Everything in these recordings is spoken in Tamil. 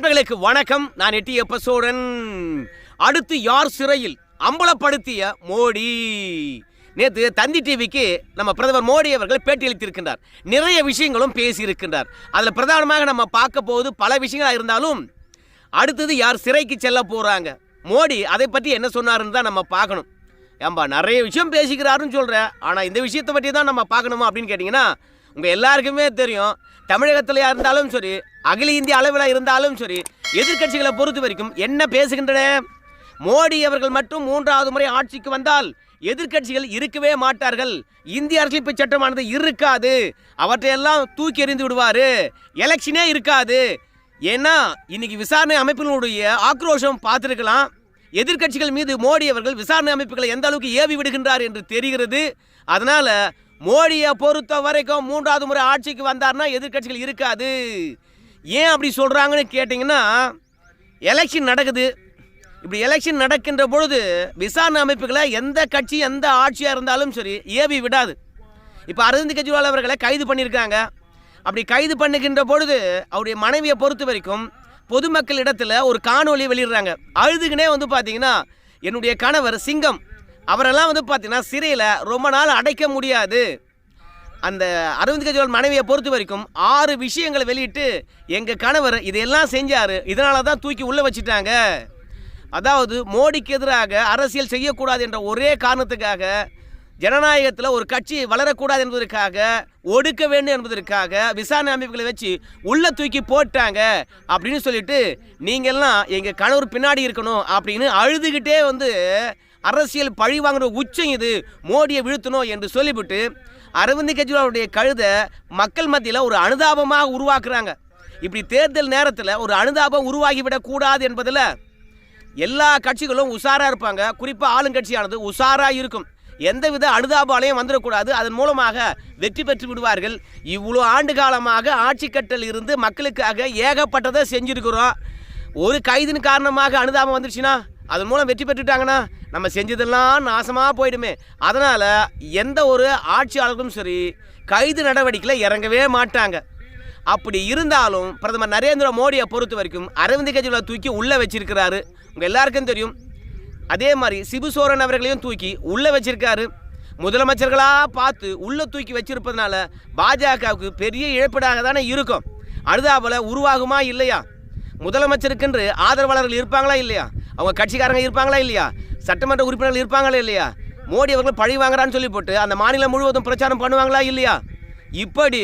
நண்பர்களுக்கு வணக்கம். நான் எட்டி சோழன் அடுத்து யார் சிறையில் அம்பலப்படுத்திய மோடி? நேற்று தந்தி டிவிக்கு நம்ம பிரதமர் மோடி அவர்கள் பேட்டியளித்திருக்கின்றார் நிறைய விஷயங்களும் பேசியிருக்கின்றார். அதில் பிரதானமாக நம்ம பார்க்க போவது பல விஷயங்களாக இருந்தாலும் அடுத்தது யார் சிறைக்கு செல்ல போகிறாங்க மோடி அதை பற்றி என்ன சொன்னாருன்னு தான் நம்ம பார்க்கணும். ஏம்பா நிறைய விஷயம் பேசிக்கிறாருன்னு சொல்கிறேன் ஆனால் இந்த விஷயத்தை பற்றி தான் நம்ம பார்க்கணுமா அப்படின்னு கேட்டிங்கன்னா உங்கள் எல்லாருக்குமே தெரியும். தமிழகத்திலையா இருந்தாலும் சரி அகில இந்திய அளவில் இருந்தாலும் சரி எதிர்க்கட்சிகளை பொறுத்த வரைக்கும் என்ன பேசுகின்றன? மோடி அவர்கள் மட்டும் மூன்றாவது முறை ஆட்சிக்கு வந்தால் எதிர்க்கட்சிகள் இருக்கவே மாட்டார்கள். இந்திய அரசியலமைப்பு சட்டமானது இருக்காது. அவற்றையெல்லாம் தூக்கி எறிந்து விடுவார். எலெக்ஷனே இருக்காது. ஏன்னா இன்னைக்கு விசாரணை அமைப்பினுடைய ஆக்ரோஷம் பார்த்துருக்கலாம். எதிர்க்கட்சிகள் மீது மோடி அவர்கள் விசாரணை அமைப்புகளை எந்த அளவுக்கு ஏவி விடுகின்றார் என்று தெரிகிறது. அதனால் மோடியை பொறுத்த வரைக்கும் மூன்றாவது முறை ஆட்சிக்கு வந்தார்னா எதிர்க்கட்சிகள் இருக்காது. ஏன் அப்படி சொல்கிறாங்கன்னு கேட்டிங்கன்னா எலெக்ஷன் நடக்குது. இப்படி எலெக்ஷன் நடக்கின்ற பொழுது விசாரணை அமைப்புகளை எந்த கட்சி எந்த ஆட்சியாக இருந்தாலும் சரி ஏவி விடாது. இப்போ அரவிந்த் கெஜ்ரிவால் அவர்களை கைது பண்ணியிருக்காங்க. அப்படி கைது பண்ணுகின்ற பொழுது அவருடைய மனைவியை பொறுத்த வரைக்கும் பொதுமக்கள் இடத்துல ஒரு காணொலி வெளியிடுறாங்க. அழுதுகினே வந்து பார்த்தீங்கன்னா என்னுடைய கணவர் சிங்கம் அவரெல்லாம் வந்து பார்த்தீங்கன்னா சிறையில் ரொம்ப நாள் அடைக்க முடியாது. அந்த அரவிந்த் கெஜ்ரிவால் மனைவியை பொறுத்த வரைக்கும் ஆறு விஷயங்களை வெளியிட்டு எங்கள் கணவர் இதையெல்லாம் செஞ்சார். இதனால தான் தூக்கி உள்ளே வச்சுட்டாங்க. அதாவது மோடிக்கு எதிராக அரசியல் செய்யக்கூடாது என்ற ஒரே காரணத்துக்காக ஜனநாயகத்தில் ஒரு கட்சி வளரக்கூடாது என்பதற்காக ஒடுக்க வேண்டும் என்பதற்காக விசாரணை அமைப்புகளை வச்சு உள்ளே தூக்கி போட்டாங்க அப்படின்னு சொல்லிட்டு நீங்கள்லாம் எங்கள் கணவர் பின்னாடி இருக்கணும் அப்படின்னு அழுதுகிட்டே வந்து அரசியல் பழி வாங்குற உச்சம் இது. மோடியை வீழ்த்தணும் என்று சொல்லிவிட்டு அரவிந்த் கெஜ்ரிவாலுடைய கழுதை மக்கள் மத்தியில் ஒரு அனுதாபமாக உருவாக்குறாங்க. இப்படி தேர்தல் நேரத்தில் ஒரு அனுதாபம் உருவாகிவிடக்கூடாது என்பதில் எல்லா கட்சிகளும் உஷாராக இருப்பாங்க. குறிப்பாக ஆளுங்கட்சியானது உஷாராக இருக்கும். எந்தவித அனுதாபாலையும் வந்துடக்கூடாது. அதன் மூலமாக வெற்றி பெற்று விடுவார்கள். இவ்வளோ ஆண்டு காலமாக ஆட்சி கட்டல் இருந்து மக்களுக்காக ஏகப்பட்டதை செஞ்சுருக்கிறோம். ஒரு கைதின் காரணமாக அனுதாபம் வந்துருச்சுன்னா அதன் மூலம் வெற்றி பெற்றுட்டாங்கன்னா நம்ம செஞ்சதெல்லாம் நாசமாக போயிடுமே. அதனால் எந்த ஒரு ஆட்சியாளர்களும் சரி கைது நடவடிக்கையில் இறங்கவே மாட்டாங்க. அப்படி இருந்தாலும் பிரதமர் நரேந்திர மோடியை பொறுத்த வரைக்கும் அரவிந்த் கெஜ்ரிவால் தூக்கி உள்ளே வச்சிருக்கிறாரு. உங்கள் எல்லாருக்கும் தெரியும். அதே மாதிரி சிபு சோரன் அவர்களையும் தூக்கி உள்ளே வச்சிருக்காரு. முதலமைச்சர்களாக பார்த்து உள்ளே தூக்கி வச்சிருப்பதனால பாஜகவுக்கு பெரிய இழப்பீடாக தானே இருக்கும். அனுதாபல உருவாகுமா இல்லையா? முதலமைச்சருக்கென்று ஆதரவாளர்கள் இருப்பாங்களா இல்லையா? அவங்க கட்சிக்காரங்க இருப்பாங்களா இல்லையா? சட்டமன்ற உறுப்பினர்கள் இருப்பாங்களா இல்லையா? மோடி அவர்கள் பழி வாங்குறான்னு சொல்லி போட்டு அந்த மாநிலம் முழுவதும் பிரச்சாரம் பண்ணுவாங்களா இல்லையா? இப்படி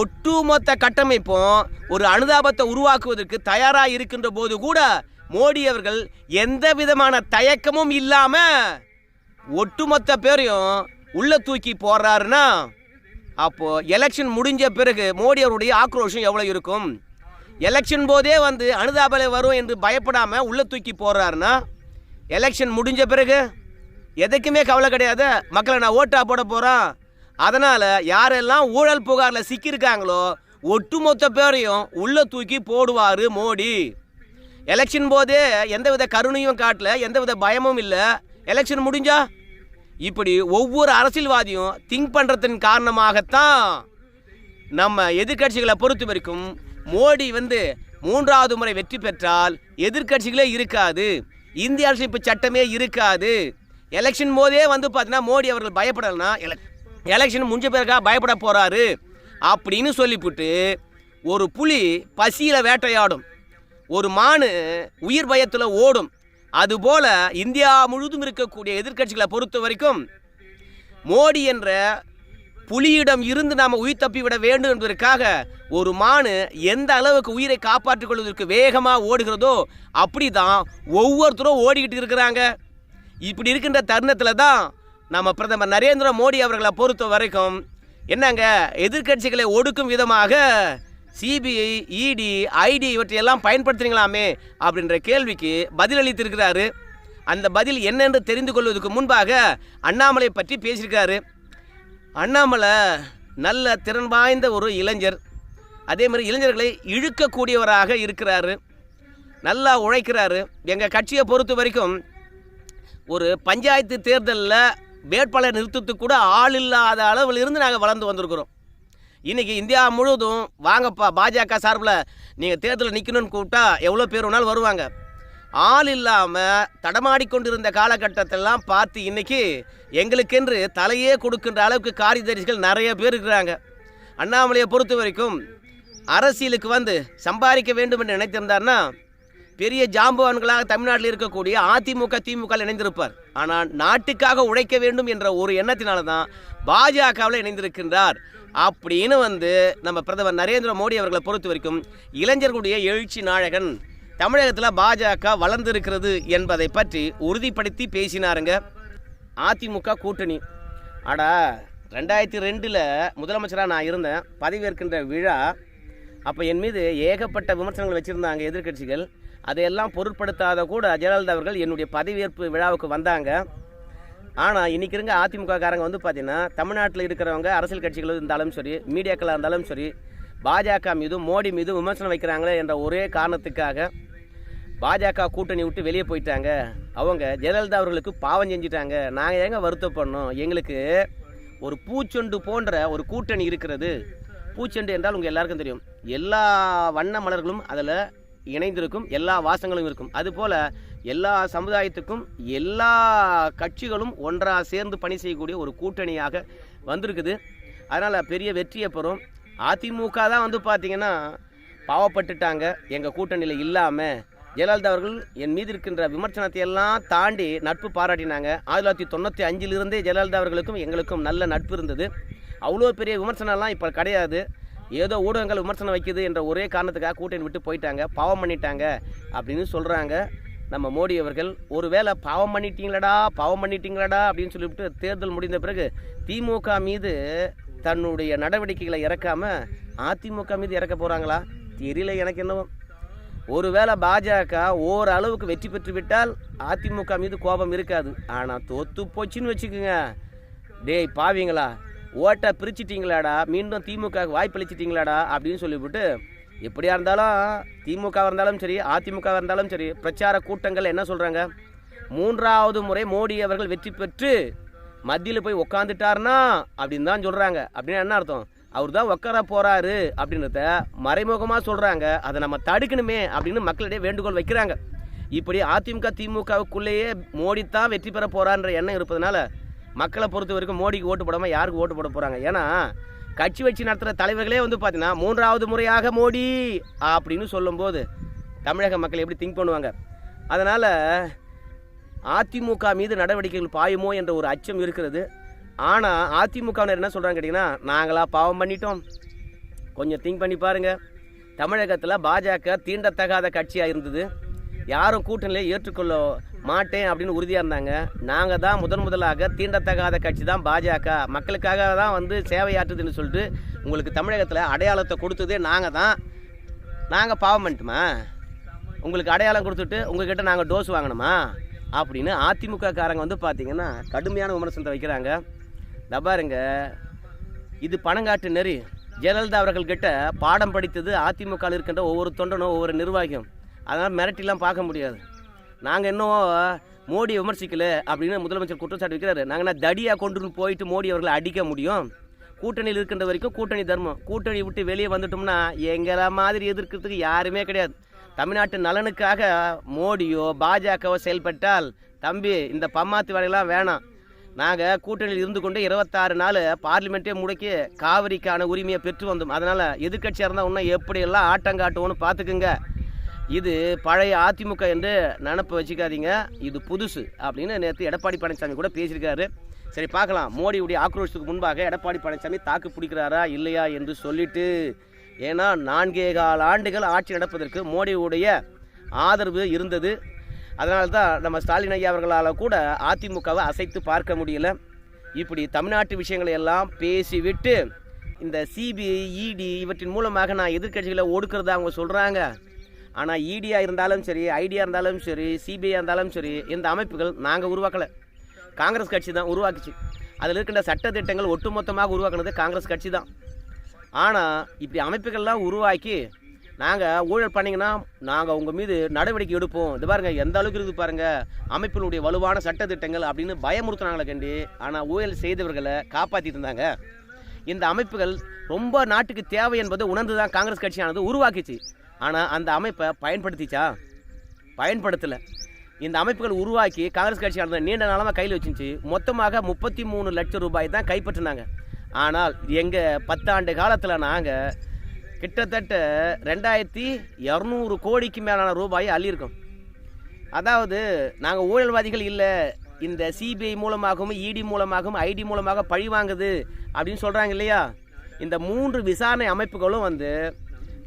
ஒட்டுமொத்த கட்டமைப்பும் ஒரு அனுதாபத்தை உருவாக்குவதற்கு தயாராக இருக்கின்ற போது கூட மோடி அவர்கள் எந்த விதமான தயக்கமும் இல்லாமல் ஒட்டுமொத்த பேரையும் உள்ள தூக்கி போடுறாருன்னா அப்போது எலெக்ஷன் முடிஞ்ச பிறகு மோடி அவருடைய ஆக்ரோஷம் எவ்வளோ இருக்கும்? எலெக்ஷன் போதே வந்து அனுதாபலை வரும் என்று பயப்படாமல் உள்ள தூக்கி போடுறாருன்னா எலெக்ஷன் முடிஞ்ச பிறகு எதுக்குமே கவலை கிடையாது. மக்களை நான் ஓட்டாக போட போகிறேன் அதனால் யாரெல்லாம் ஊழல் புகாரில் சிக்கியிருக்காங்களோ ஒட்டுமொத்த பேரையும் உள்ள தூக்கி போடுவார் மோடி. எலெக்ஷன் போதே எந்தவித கருணையும் காட்டல எந்தவித பயமும் இல்லை. எலெக்ஷன் முடிஞ்சா? இப்படி ஒவ்வொரு அரசியல்வாதியும் திங்க் பண்ணுறதன் காரணமாகத்தான் நம்ம எதிர்க்கட்சிகளை பொறுத்த வரைக்கும் மோடி வந்து மூன்றாவது முறை வெற்றி பெற்றால் எதிர்க்கட்சிகளே இருக்காது. இந்திய அரசியலமைப்பு சட்டமே இருக்காது. எலெக்ஷன் போதே வந்து பார்த்தீங்கன்னா மோடி அவர்கள் பயப்படலைன்னா எலெக்ஷன் முடிஞ்ச பிறகா பயப்பட போகிறாரு அப்படின்னு சொல்லிவிட்டு ஒரு புலி பசியில் வேட்டையாடும். ஒரு மானு உயிர் பயத்தில் ஓடும். அதுபோல் இந்தியா முழுவதும் இருக்கக்கூடிய எதிர்க்கட்சிகளை பொறுத்த வரைக்கும் மோடி என்ற புலியிடம் இருந்து நாம் உயிர் தப்பிவிட வேண்டும் என்பதற்காக ஒரு மானு எந்த அளவுக்கு உயிரை காப்பாற்றிக் கொள்வதற்கு வேகமாக ஓடுகிறதோ அப்படி தான் ஒவ்வொருத்தரும் ஓடிக்கிட்டு இருக்கிறாங்க. இப்படி இருக்கின்ற தருணத்தில் தான் நம்ம பிரதமர் நரேந்திர மோடி அவர்களை பொறுத்த வரைக்கும் என்னங்க எதிர்க்கட்சிகளை ஒடுக்கும் விதமாக சிபிஐ இடி ஐடி இவற்றையெல்லாம் பயன்படுத்துறீங்களாமே அப்படின்ற கேள்விக்கு பதிலளித்திருக்கிறாரு. அந்த பதில் என்னென்று தெரிந்து கொள்வதற்கு முன்பாக அண்ணாமலை பற்றி பேசியிருக்காரு அண்ணாமலை நல்ல திறன் வாய்ந்த ஒரு இளைஞர். அதே மாதிரி இளைஞர்களை இழுக்கக்கூடியவராக இருக்கிறாரு. நல்லா உழைக்கிறாரு. எங்கள் கட்சியை பொறுத்த வரைக்கும் ஒரு பஞ்சாயத்து தேர்தலில் வேட்பாளர் நிறுத்தத்துக்கு கூட ஆள் இல்லாத அளவில் இருந்து நாங்கள் வளர்ந்து வந்திருக்கிறோம். இன்றைக்கி இந்தியா முழுவதும் வாங்கப்பா பாஜக சார்பில் நீங்கள் தேர்தலில் நிற்கணும்னு கூப்பிட்டா எவ்வளோ பேர் வேணாலும் வருவாங்க. ஆள் இல்லாமல் தடமாடிக்கொண்டிருந்த காலகட்டத்திலலாம் பார்த்து இன்னைக்கு எங்களுக்கென்று தலையே கொடுக்கின்ற அளவுக்கு காரியதரிசிகள் நிறைய பேர் இருக்கிறாங்க. அண்ணாமலையை பொறுத்த வரைக்கும் அரசியலுக்கு வந்து சம்பாதிக்க வேண்டும் என்று நினைத்திருந்தார்னா பெரிய ஜாம்பவான்களாக தமிழ்நாட்டில் இருக்கக்கூடிய அதிமுக திமுக இணைந்திருப்பார். ஆனால் நாட்டுக்காக உழைக்க வேண்டும் என்ற ஒரு எண்ணத்தினால தான் பாஜகவில் இணைந்திருக்கின்றார். அப்படின்னு வந்து நம்ம பிரதமர் நரேந்திர மோடி அவர்களை பொறுத்த வரைக்கும் இளைஞர்களுடைய எழுச்சி நாயகன் தமிழகத்தில் பாஜக வளர்ந்திருக்கிறது என்பதை பற்றி உறுதிப்படுத்தி பேசினாருங்க. அதிமுக கூட்டணி. அடா ரெண்டாயிரத்தி ரெண்டில் முதலமைச்சராக நான் இருந்தேன். பதவியேற்கின்ற விழா. அப்போ என் மீது ஏகப்பட்ட விமர்சனங்கள் வச்சுருந்தாங்க எதிர்க்கட்சிகள். அதையெல்லாம் பொருட்படுத்தாத கூட ஜெயலலிதா அவர்கள் என்னுடைய பதவியேற்பு விழாவுக்கு வந்தாங்க. ஆனால் இன்றைக்கி இருங்க அதிமுககாரங்க வந்து பார்த்தீங்கன்னா தமிழ்நாட்டில் இருக்கிறவங்க அரசியல் கட்சிகள் இருந்தாலும் சரி மீடியாக்களாக இருந்தாலும் சரி பாஜக மீதும் மோடி மீதும் விமர்சனம் வைக்கிறாங்களே என்ற ஒரே காரணத்துக்காக பாஜக கூட்டணி விட்டு வெளியே போயிட்டாங்க. அவங்க ஜெயலலிதா அவர்களுக்கு பாவம் செஞ்சிட்டாங்க. நாங்கள் ஏங்க வருத்தப்படணும்? எங்களுக்கு ஒரு பூச்செண்டு போன்ற ஒரு கூட்டணி இருக்கிறது. பூச்செண்டு என்றால் உங்கள் எல்லாருக்கும் தெரியும். எல்லா வண்ண மலர்களும் அதில் இணைந்திருக்கும். எல்லா வாசங்களும் இருக்கும். அதுபோல் எல்லா சமுதாயத்துக்கும் எல்லா கட்சிகளும் ஒன்றாக சேர்ந்து பணி செய்யக்கூடிய ஒரு கூட்டணியாக வந்திருக்குது. அதனால் பெரிய வெற்றியை பெறும். அதிமுக தான் வந்து பார்த்திங்கன்னா பாவப்பட்டுட்டாங்க. எங்கள் கூட்டணியில் இல்லாமல் ஜெயலலிதா அவர்கள் என் மீது இருக்கின்ற விமர்சனத்தை எல்லாம் தாண்டி நட்பு பாராட்டினாங்க. ஆயிரத்தி தொள்ளாயிரத்தி தொண்ணூற்றி அஞ்சிலிருந்தே ஜெயலலிதா அவர்களுக்கும் எங்களுக்கும் நல்ல நட்பு இருந்தது. அவ்வளோ பெரிய விமர்சனம்லாம் இப்போ கிடையாது. ஏதோ ஊடகங்கள் விமர்சனம் வைக்குது என்ற ஒரே காரணத்துக்காக கூட்டணி விட்டு போயிட்டாங்க. பாவம் பண்ணிட்டாங்க அப்படின்னு சொல்கிறாங்க நம்ம மோடி அவர்கள் ஒருவேளை பாவம் பண்ணிட்டீங்களடா பாவம் பண்ணிட்டீங்களடா அப்படின்னு சொல்லிவிட்டு தேர்தல் முடிந்த பிறகு திமுக மீது தன்னுடைய நடவடிக்கைகளை இறக்காமல் அதிமுக மீது இறக்க போகிறாங்களா தெரியல எனக்கு என்னவோ. ஒருவேளை பாஜக ஓரளவுக்கு வெற்றி பெற்று விட்டால் அதிமுக மீது கோபம் இருக்காது. ஆனால் தோத்து போச்சுன்னு வச்சுக்கோங்க. டேய் பாவீங்களா? ஓட்டை பிரிச்சிட்டிங்களாடா மீண்டும் திமுக வாய்ப்பளிச்சிட்டிங்களாடா அப்படின்னு சொல்லிவிட்டு எப்படியா இருந்தாலும் திமுக இருந்தாலும் சரி அதிமுக இருந்தாலும் சரி பிரச்சார கூட்டங்கள் என்ன சொல்கிறாங்க மூன்றாவது முறை மோடி அவர்கள் வெற்றி பெற்று மத்தியில் போய் உக்காந்துட்டாருனா அப்படின்னு தான் சொல்கிறாங்க அப்படின்னு என்ன அர்த்தம்? அவர் தான் உட்கார போகிறாரு அப்படின்றத மறைமுகமாக சொல்கிறாங்க அதை நம்ம தடுக்கணுமே அப்படின்னு மக்களிடையே வேண்டுகோள் வைக்கிறாங்க. இப்படி அதிமுக திமுகவுக்குள்ளேயே மோடி தான் வெற்றி பெற போகிறான்ற எண்ணம் இருப்பதனால மக்களை பொறுத்த வரைக்கும் மோடிக்கு ஓட்டு போடாமல் யாருக்கு ஓட்டு போட போகிறாங்க ஏன்னா கட்சி வச்சு நடத்துகிற தலைவர்களே வந்து பார்த்தீங்கன்னா மூன்றாவது முறையாக மோடி அப்படின்னு சொல்லும்போது தமிழக மக்கள் எப்படி திங்க் பண்ணுவாங்க? அதனால் அதிமுக மீது நடவடிக்கைகள் பாயுமோ என்ற ஒரு அச்சம் இருக்கிறது. ஆனால் அதிமுகவினர் என்ன சொல்கிறாங்க கேட்டிங்கன்னா நாங்களாம் பாவம் பண்ணிட்டோம். கொஞ்சம் திங்க் பண்ணி பாருங்கள் தமிழகத்தில் பாஜக தீண்டத்தகாத கட்சியாக இருந்தது. யாரும் கூட்டணியில் ஏற்றுக்கொள்ள மாட்டேன் அப்படின்னு உறுதியாக இருந்தாங்க. நாங்கள் தான் முதன் முதலாக தீண்டத்தகாத கட்சி தான் பாஜக. மக்களுக்காக தான் வந்து சேவையாற்றுதுன்னு சொல்லிட்டு உங்களுக்கு தமிழகத்தில் அடையாளத்தை கொடுத்ததே நாங்கள் தான். நாங்கள் பாவம் பண்ணிட்டுமா? உங்களுக்கு அடையாளம் கொடுத்துட்டு உங்ககிட்ட நாங்கள் டோஸ் வாங்கணுமா? அப்படின்னு அதிமுக காரங்க வந்து பார்த்தீங்கன்னா கடுமையான விமர்சனத்தை வைக்கிறாங்க. இந்த பாருங்க. இது பணங்காட்டு நெறி. ஜெயலலிதா அவர்கள்கிட்ட பாடம் படித்தது அதிமுகவில் இருக்கின்ற ஒவ்வொரு தொண்டனும் ஒவ்வொரு நிர்வாகியும். அதனால் மிரட்டிலாம் பார்க்க முடியாது. நாங்கள் இன்னும் மோடி விமர்சிக்கல அப்படின்னு முதலமைச்சர் குற்றச்சாட்டு வைக்கிறாரு. நாங்கள் என்ன தடியாக கொண்டு போயிட்டு மோடி அவர்களை அடிக்க முடியும்? கூட்டணியில் இருக்கின்ற வரைக்கும் கூட்டணி தர்மம். கூட்டணி விட்டு வெளியே வந்துட்டோம்னா எங்களை மாதிரி எதிர்க்கிறதுக்கு யாருமே கிடையாது. தமிழ்நாட்டு நலனுக்காக மோடியோ பாஜகவோ செயல்பட்டால் தம்பி இந்த பம்மாத்து வேலையெல்லாம் வேணாம். நாங்கள் கூட்டணியில் இருந்து கொண்டு இருபத்தாறு நாள் பார்லிமெண்ட்டே முடக்கி காவிரிக்கான உரிமையை பெற்று வந்தோம். அதனால் எதிர்க்கட்சியாக இருந்தால் இன்னும் எப்படியெல்லாம் ஆட்டம் காட்டுவோன்னு பார்த்துக்குங்க. இது பழைய அதிமுக என்று நினப்பு வச்சுக்காதீங்க. இது புதுசு அப்படின்னு நேற்று எடப்பாடி பழனிசாமி கூட பேசியிருக்காரு. சரி பார்க்கலாம். மோடியுடைய ஆக்ரோஷத்துக்கு முன்பாக எடப்பாடி பழனிசாமி தாக்கு பிடிக்கிறாரா இல்லையா என்று சொல்லிட்டு ஏன்னா நான்கே கால் ஆண்டுகள் ஆட்சி நடப்பதற்கு மோடியுடைய ஆதரவு இருந்தது. அதனால தான் நம்ம ஸ்டாலின் ஐயா அவர்களால் கூட அதிமுகவை அசைத்து பார்க்க முடியல. இப்படி தமிழ்நாட்டு விஷயங்களை எல்லாம் பேசிவிட்டு இந்த சிபிஐ இடி இவற்றின் மூலமாக நான் எதிர்க்கட்சிகளை ஒடுக்கிறதா அவங்க சொல்கிறாங்க ஆனால் இடியாக இருந்தாலும் சரி ஐடியா இருந்தாலும் சரி சிபிஐ இருந்தாலும் சரி இந்த அமைப்புகள் நாங்கள் உருவாக்கலை. காங்கிரஸ் கட்சி தான் உருவாக்குச்சு. அதில் இருக்கின்ற சட்ட திட்டங்கள் ஒட்டுமொத்தமாக உருவாக்குனது காங்கிரஸ் கட்சி தான். ஆனால் இப்படி அமைப்புகள்லாம் உருவாக்கி நாங்கள் ஊழல் பண்ணிங்கன்னா நாங்கள் உங்கள் மீது நடவடிக்கை எடுப்போம். இது பாருங்கள் எந்த அளவுக்கு இருக்குது பாருங்கள் அமைப்பினுடைய வலுவான சட்ட திட்டங்கள் அப்படின்னு பயமுறுத்துனாங்களே கண்டி ஆனால் ஊழல் செய்தவர்களை காப்பாற்றிட்டு இருந்தாங்க. இந்த அமைப்புகள் ரொம்ப நாட்டுக்கு தேவை என்பதை உணர்ந்து தான் காங்கிரஸ் கட்சியானது உருவாக்கிச்சு. ஆனால் அந்த அமைப்பை பயன்படுத்திச்சா? பயன்படுத்தலை. இந்த அமைப்புகள் உருவாக்கி காங்கிரஸ் கட்சியானது நீண்ட நாளமாக கையில் வச்சுச்சு மொத்தமாக முப்பத்தி மூணு லட்சம் ரூபாய் தான் கைப்பற்றினாங்க. ஆனால் எங்கள் பத்தாண்டு காலத்தில் நாங்கள் கிட்டத்தட்ட ரெண்டாயிரத்தி இரநூறு கோடிக்கு மேலான ரூபாயை அள்ளியிருக்கோம். அதாவது நாங்கள் ஊழல்வாதிகள் இல்லை இந்த சிபிஐ மூலமாகவும் இடி மூலமாகவும் ஐடி மூலமாக பழி வாங்குது அப்படின்னு சொல்கிறாங்க இல்லையா? இந்த மூன்று விசாரணை அமைப்புகளும் வந்து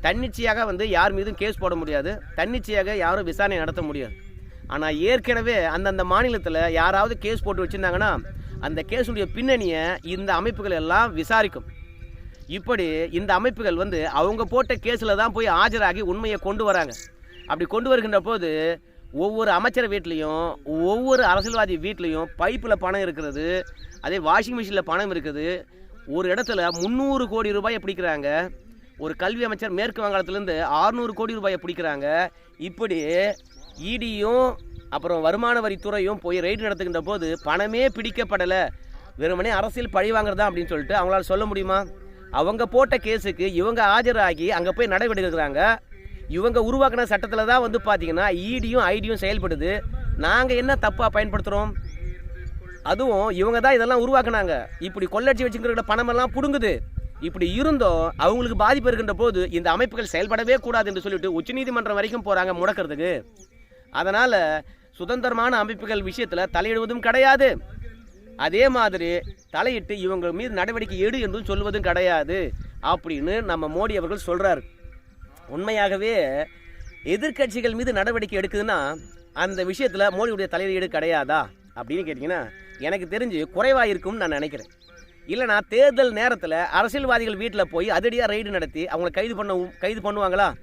தன்னிச்சையாக வந்து யார் மீதும் கேஸ் போட முடியாது. தன்னிச்சையாக யாரும் விசாரணை நடத்த முடியாது. ஆனால் ஏற்கனவே அந்தந்த மாநிலத்தில் யாராவது கேஸ் போட்டு வச்சுருந்தாங்கன்னா அந்த கேஸுடைய பின்னணியை இந்த அமைப்புகள் எல்லாம் விசாரிக்கும். இப்படி இந்த அமைப்புகள் வந்து அவங்க போட்ட கேஸில் தான் போய் ஆஜராகி உண்மையை கொண்டு வராங்க. அப்படி கொண்டு வருகின்ற போது ஒவ்வொரு அமைச்சர் வீட்லேயும் ஒவ்வொரு அரசியல்வாதி வீட்லேயும் பைப்பில் பணம் இருக்கிறது அதே வாஷிங் மிஷினில் பணம் இருக்குது. ஒரு இடத்துல முந்நூறு கோடி ரூபாயை பிடிக்கிறாங்க. ஒரு கல்வி அமைச்சர் மேற்கு வங்காளத்துலேருந்து 600 கோடி ரூபாயை பிடிக்கிறாங்க. இப்படி இடியும் அப்புறம் வருமான வரித்துறையும் போய் ரைடு நடத்துகின்ற போது பணமே பிடிக்கப்படலை. வெறுமனே அரசியல் பழி வாங்குறதா அப்படின்னு சொல்லிட்டு அவங்களால சொல்ல முடியுமா? அவங்க போட்ட கேஸுக்கு இவங்க ஆஜராகி அங்கே போய் நடவடிக்கிறாங்க இவங்க உருவாக்கின சட்டத்தில் தான் வந்து பார்த்தீங்கன்னா இடியும் ஐடியும் செயல்படுது. நாங்கள் என்ன தப்பாக பயன்படுத்துகிறோம் அதுவும் இவங்க தான் இதெல்லாம் உருவாக்குனாங்க. இப்படி கொள்ளடிச்சு வச்சுக்கிற பணமெல்லாம் புடுங்குது. இப்படி இருந்தும் அவங்களுக்கு பாதிப்பு இருக்கின்ற போது இந்த அமைப்புகள் செயல்படவே கூடாது என்று சொல்லிட்டு உச்சநீதிமன்றம் வரைக்கும் போகிறாங்க முடக்கிறதுக்கு. அதனால் சுதந்திரமான அமைப்புகள் விஷயத்தில் தலையிடுவதும் கிடையாது. அதே மாதிரி தலையிட்டு இவங்க மீது நடவடிக்கை எடு என்றும் சொல்வதும் கிடையாது அப்படின்னு நம்ம மோடி அவர்கள் சொல்கிறார் உண்மையாகவே எதிர்க்கட்சிகள் மீது நடவடிக்கை எடுக்குதுன்னா அந்த விஷயத்தில் மோடியுடைய தலையீடு கிடையாதா அப்படின்னு கேட்டிங்கன்னா எனக்கு தெரிஞ்சு குறைவாக இருக்கும்னு நான் நினைக்கிறேன். இல்லைனா தேர்தல் நேரத்தில் அரசியல்வாதிகள் வீட்டில் போய் அதிரடியாக ரைடு நடத்தி அவங்கள கைது பண்ண கைது பண்ணுவாங்களா?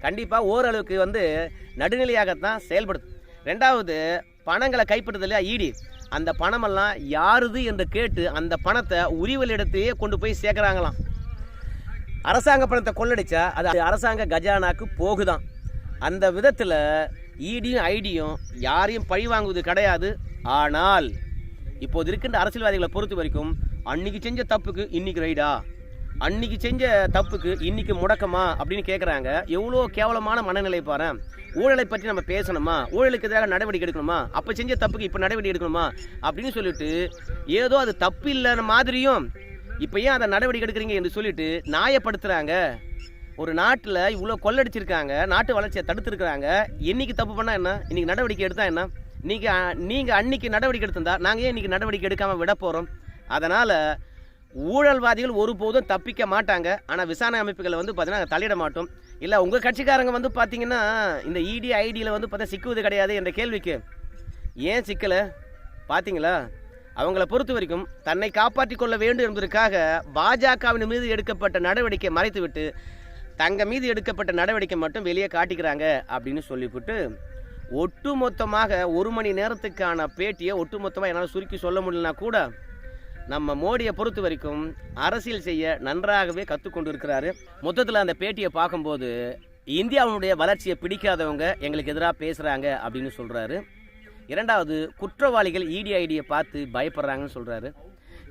கண்டிப்பாக ஓரளவுக்கு வந்து நடுநிலையாகத்தான் செயல்படுது. ரெண்டாவது பணங்களை கைப்பற்றுதலையா ஈடி அந்த பணமெல்லாம் யாருது என்று கேட்டு அந்த பணத்தை உரிவலிடத்தையே கொண்டு போய் சேர்க்குறாங்களாம். அரசாங்க பணத்தை கொள்ளடிச்சா அது அரசாங்க கஜானாக்கு போகுதான். அந்த விதத்தில் இடியும் ஐடியும் யாரையும் பழி வாங்குவது கிடையாது. ஆனால் இப்போது இருக்கின்ற அரசியல்வாதிகளை பொறுத்த வரைக்கும் அன்னைக்கு செஞ்ச தப்புக்கு இன்னைக்கு ரைடா? அன்னைக்கு செஞ்ச தப்புக்கு இன்னைக்கு முடக்கமா? அப்படின்னு கேட்குறாங்க எவ்வளோ கேவலமான மனநிலை பாரு ஊழலை பற்றி நம்ம பேசணுமா? ஊழலுக்கு எதிராக நடவடிக்கை எடுக்கணுமா? அப்போ செஞ்ச தப்புக்கு இப்போ நடவடிக்கை எடுக்கணுமா? அப்படின்னு சொல்லிட்டு ஏதோ அது தப்பு இல்லைன்னு மாதிரியும் இப்போ ஏன் அதை நடவடிக்கை எடுக்கிறீங்க என்று சொல்லிட்டு நியாயப்படுத்துகிறாங்க ஒரு நாட்டில் இவ்வளோ கொள்ளடிச்சிருக்காங்க நாட்டு வளர்ச்சியை தடுத்துருக்குறாங்க. என்னைக்கு தப்பு பண்ணால் என்ன? இன்னைக்கு நடவடிக்கை எடுத்தால் என்ன? நீங்கள் நீங்கள் அன்னைக்கு நடவடிக்கை எடுத்திருந்தா நாங்கள் ஏன் இன்றைக்கி நடவடிக்கை எடுக்காமல் விட போகிறோம் அதனால் ஊழல்வாதிகள் ஒருபோதும் தப்பிக்க மாட்டாங்க. ஆனால் விசாரணை அமைப்புகளை வந்து பார்த்தீங்கன்னா தலையிட மாட்டோம். இல்லை உங்கள் கட்சிக்காரங்க வந்து பார்த்தீங்கன்னா இந்த இடி ஐடியில் வந்து பார்த்தா சிக்குவது கிடையாது என்ற கேள்விக்கு ஏன் சிக்கலை? பார்த்தீங்களா அவங்கள பொறுத்த வரைக்கும் தன்னை காப்பாற்றி கொள்ள வேண்டும் என்பதற்காக பாஜகவின் மீது எடுக்கப்பட்ட நடவடிக்கை மறைத்துவிட்டு தங்க மீது எடுக்கப்பட்ட நடவடிக்கை மட்டும் வெளியே காட்டிக்கிறாங்க அப்படின்னு சொல்லிவிட்டு ஒட்டுமொத்தமாக ஒரு மணி நேரத்துக்கான பேட்டியை ஒட்டுமொத்தமாக என்னால் சுருக்கி சொல்ல முடியலனா கூட நம்ம மோடியை பொறுத்த வரைக்கும் அரசியல் செய்ய நன்றாகவே கற்றுக்கொண்டு இருக்கிறாரு மொத்தத்தில் அந்த பேட்டியை பார்க்கும்போது இந்தியாவுடைய வளர்ச்சியை பிடிக்காதவங்க எங்களுக்கு எதிராக பேசுகிறாங்க அப்படின்னு சொல்கிறாரு இரண்டாவது குற்றவாளிகள் E இடி ஐடியை பார்த்து பயப்படுறாங்கன்னு சொல்கிறாரு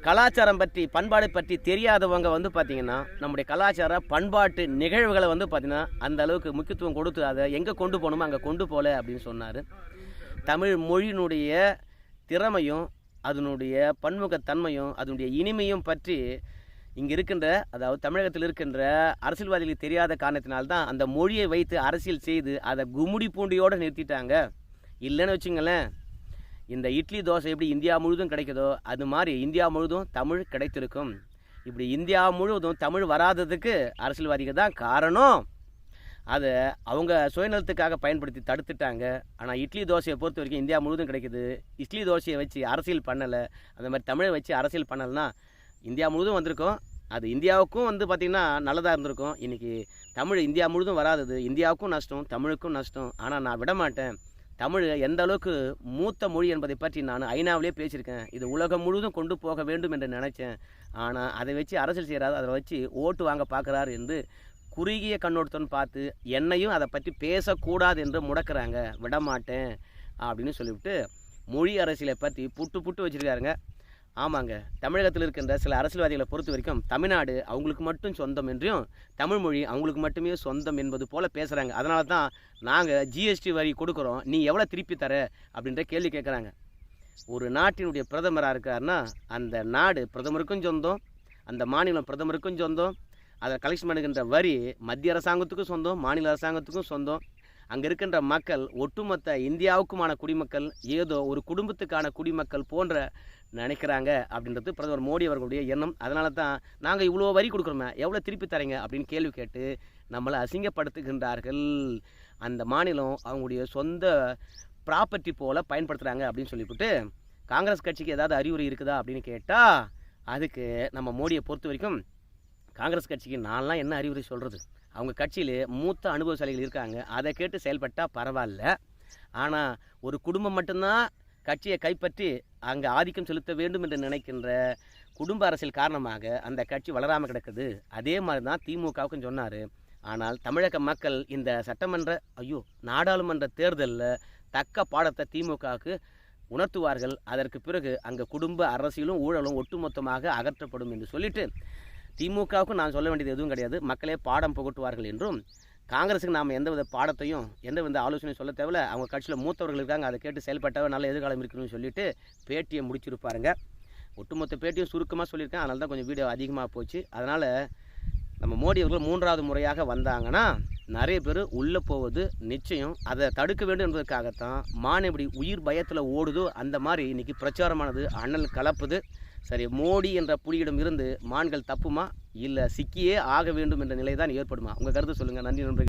கலாச்சாரம் பற்றி பண்பாடு பற்றி தெரியாதவங்க வந்து பார்த்திங்கன்னா நம்முடைய கலாச்சார பண்பாட்டு நிகழ்வுகளை வந்து பார்த்திங்கன்னா அந்த அளவுக்கு முக்கியத்துவம் கொடுத்து அதை எங்கே கொண்டு போகணுமோ அங்கே கொண்டு போகல அப்படின்னு சொன்னார். தமிழ் மொழியினுடைய திறமையும் அதனுடைய பன்முகத்தன்மையும் அதனுடைய இனிமையும் பற்றி இங்கே இருக்கின்ற அதாவது தமிழகத்தில் இருக்கின்ற அரசியல்வாதிகளுக்கு தெரியாத காரணத்தினால்தான் அந்த மொழியை வைத்து அரசியல் செய்து அதை குமுடி பூண்டியோடு நிறுத்திட்டாங்க. இல்லைன்னு வச்சுங்களேன். இந்த இட்லி தோசை எப்படி இந்தியா முழுதும் கிடைக்குதோ அது மாதிரி இந்தியா முழுதும் தமிழ் கிடைத்திருக்கும். இப்படி இந்தியா முழுவதும் தமிழ் வராததுக்கு அரசியல்வாதிகள் தான் காரணம். அதை அவங்க சுயநலத்துக்காக பயன்படுத்தி தடுத்துட்டாங்க. ஆனால் இட்லி தோசையை பொறுத்த வரைக்கும் இந்தியா முழுவதும் கிடைக்குது. இட்லி தோசையை வச்சு அரசியல் பண்ணலை. அந்த மாதிரி தமிழை வச்சு அரசியல் பண்ணலைன்னா இந்தியா முழுவதும் வந்திருக்கும். அது இந்தியாவுக்கும் வந்து பார்த்திங்கன்னா நல்லதாக இருந்திருக்கும். இன்றைக்கி தமிழ் இந்தியா முழுதும் வராதது. இந்தியாவுக்கும் நஷ்டம் தமிழுக்கும் நஷ்டம். ஆனால் நான் விட மாட்டேன். தமிழ் எந்த அளவுக்கு மூத்த மொழி என்பதை பற்றி நான் ஐநாவிலே பேசியிருக்கேன். இது உலகம் முழுவதும் கொண்டு போக வேண்டும் என்று நினச்சேன். ஆனால் அதை வச்சு அரசியல் செய்கிறாரு அதை வச்சு ஓட்டு வாங்க பார்க்குறாரு என்று குறுகிய கண்ணோட்டத்துடன் பார்த்து என்னையும் அதை பற்றி பேசக்கூடாது என்று முடக்கிறாங்க விடமாட்டேன் அப்படின்னு சொல்லிவிட்டு மொழி அரசியலை பற்றி புட்டு புட்டு வச்சுருக்காருங்க. ஆமாங்க தமிழகத்தில் இருக்கின்ற சில அரசியல்வாதிகளை பொறுத்த வரைக்கும் தமிழ்நாடு அவங்களுக்கு மட்டும் சொந்தம் என்றும் தமிழ் மொழி அவங்களுக்கு மட்டுமே சொந்தம் என்பது போல் பேசுகிறாங்க அதனால தான் நாங்கள் ஜிஎஸ்டி வரி கொடுக்குறோம் நீ எவ்வளோ திருப்பி தர அப்படின்ற கேள்வி கேட்குறாங்க ஒரு நாட்டினுடைய பிரதமராக இருக்காருன்னா அந்த நாடு பிரதமருக்கும் சொந்தம் அந்த மாநிலம் பிரதமருக்கும் சொந்தம் அதை கலெக்ஷன் பண்ணுகின்ற வரி மத்திய அரசாங்கத்துக்கும் சொந்தம் மாநில அரசாங்கத்துக்கும் சொந்தம். அங்கே இருக்கின்ற மக்கள் ஒட்டுமொத்த இந்தியாவுக்குமான குடிமக்கள் ஏதோ ஒரு குடும்பத்துக்கான குடிமக்கள் போன்ற நினைக்கிறாங்க அப்படின்றது பிரதமர் மோடி அவர்களுடைய எண்ணம். அதனால தான் நாங்கள் இவ்வளோ வரி கொடுக்குறோமே எவ்வளோ திருப்பி தரீங்க அப்படின்னு கேள்வி கேட்டு நம்மளை அசிங்கப்படுத்துகின்றார்கள். அந்த மாநிலம் அவங்களுடைய சொந்த ப்ராப்பர்ட்டி போல் பயன்படுத்துகிறாங்க அப்படின்னு சொல்லிவிட்டு காங்கிரஸ் கட்சிக்கு ஏதாவது அறிவுரை இருக்குதா அப்படின்னு கேட்டால் அதுக்கு நம்ம மோடியை பொறுத்த வரைக்கும் காங்கிரஸ் கட்சிக்கு நான்லாம் என்ன அறிவுரை சொல்கிறது அவங்க கட்சியில் மூத்த அனுபவசாலிகள் இருக்காங்க. அதை கேட்டு செயல்பட்டால் பரவாயில்ல. ஆனால் ஒரு குடும்பம் மட்டும்தான் கட்சியை கைப்பற்றி அங்கே ஆதிக்கம் செலுத்த வேண்டும் என்று நினைக்கின்ற குடும்ப அரசியல் காரணமாக அந்த கட்சி வளராமல் கிடக்குது. அதே மாதிரி தான் திமுகவுக்கும் சொன்னார். ஆனால் தமிழக மக்கள் இந்த சட்டமன்ற ஐயோ நாடாளுமன்ற தேர்தலில் தக்க பாடத்தை திமுகவுக்கு உணர்த்துவார்கள். அதற்கு பிறகு அங்கே குடும்ப அரசியலும் ஊழலும் ஒட்டுமொத்தமாக அகற்றப்படும் என்று சொல்லிட்டு திமுகவுக்கு நான் சொல்ல வேண்டியது எதுவும் கிடையாது. மக்களே பாடம் புகட்டுவார்கள் என்றும் காங்கிரஸுக்கு நாம் எந்தவித பாடத்தையும் எந்தவித ஆலோசனையும் சொல்ல தேவையில்ல. அவங்க கட்சியில் மூத்தவர்கள் இருக்காங்க அதை கேட்டு செயல்பட்டவ நல்ல எதிர்காலம் இருக்குன்னு சொல்லிட்டு பேட்டியை முடிச்சிருப்பாருங்க. ஒட்டுமொத்த பேட்டியும் சுருக்கமாக சொல்லியிருக்கேன். அதனால தான் கொஞ்சம் வீடியோ அதிகமாக போச்சு. அதனால் நம்ம மோடி அவர்கள் மூன்றாவது முறையாக வந்தாங்கன்னா நிறைய பேர் உள்ளே போவது நிச்சயம். அதை தடுக்க வேண்டும் என்பதற்காகத்தான் மான் எப்படி உயிர் பயத்தில் ஓடுதோ அந்த மாதிரி இன்றைக்கி பிரச்சாரமானது அண்ணல் கலப்புது. சரி மோடி என்ற புலியிடம் இருந்து மான்கள் தப்புமா? இல்லை சிக்கியே ஆக வேண்டும் என்ற நிலை தான் ஏற்படுமா? உங்கள் கருத்து சொல்லுங்கள் நன்றி நன்றி